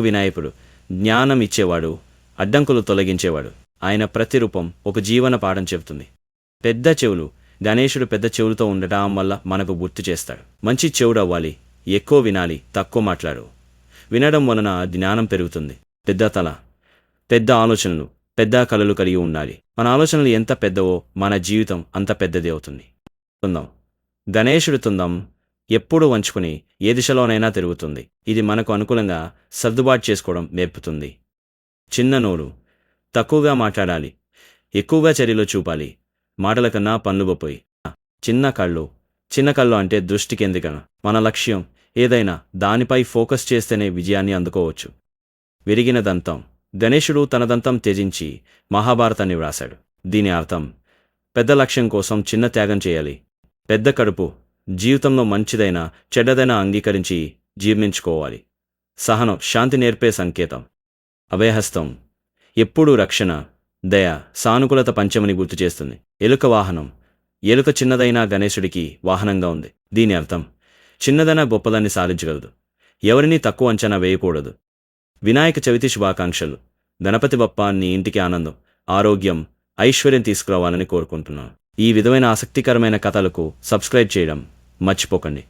వినాయకుడు జ్ఞానం ఇచ్చేవాడు అడ్డంకులు తొలగించేవాడు. ఆయన ప్రతి రూపం ఒక జీవన పాఠం చెబుతుంది. పెద్ద చెవులు గణేశుడు పెద్ద చెవులతో ఉండటం వల్ల మనకు గుర్తు చేస్తాడు. మంచి చెవుడు అవ్వాలి ఎక్కువ వినాలి తక్కువ మాట్లాడు. వినడం వలన జ్ఞానం పెరుగుతుంది. పెద్ద తల పెద్ద ఆలోచనలు పెద్ద కళలు కలిగి ఉండాలి. మన ఆలోచనలు ఎంత పెద్దవో మన జీవితం అంత పెద్దది అవుతుంది. తుందం. గణేశుడు తుందం ఎప్పుడూ వంచుకుని ఏ దిశలోనైనా తిరుగుతుంది. ఇది మనకు అనుకూలంగా సర్దుబాటు చేసుకోవడం నేర్పుతుంది. చిన్న నోరు. తక్కువగా మాట్లాడాలి. ఎక్కువగా చర్యలో చూపాలి. మాటల కన్నా పన్నుబపోయి చిన్న కళ్ళు. చిన్న కళ్ళు అంటే దృష్టి కేంద్రీకరణ. మన లక్ష్యం ఏదైనా దానిపై ఫోకస్ చేస్తేనే విజయాన్ని అందుకోవచ్చు. విరిగిన దంతం. గణేశుడు తన దంతం త్యజించి మహాభారతాన్ని వ్రాశాడు. దీని అర్థం పెద్ద లక్ష్యం కోసం చిన్న త్యాగం చేయాలి. పెద్ద కడుపు. జీవితంలో మంచిదైనా చెడ్డదైన అంగీకరించి జీర్ణించుకోవాలి. సహనం శాంతి నేర్పే సంకేతం. అభయహస్తం ఎప్పుడూ రక్షణ దయ సానుకూలత పంచమని గుర్తు చేస్తుంది. ఎలుక వాహనం ఎలుక చిన్నదైనా గణేశుడికి వాహనంగా ఉంది. దీని అర్థం చిన్నదైనా గొప్పదాన్ని సాధించగలదు. ఎవరినీ తక్కువ అంచనా వేయకూడదు. వినాయక చవితి శుభాకాంక్షలు. గణపతి బప్ప నీ ఇంటికి ఆనందం ఆరోగ్యం ఐశ్వర్యం తీసుకురావాలని కోరుకుంటున్నాను. ఈ విధమైన ఆసక్తికరమైన కథలకు సబ్స్క్రైబ్ చేయడం మర్చిపోకండి.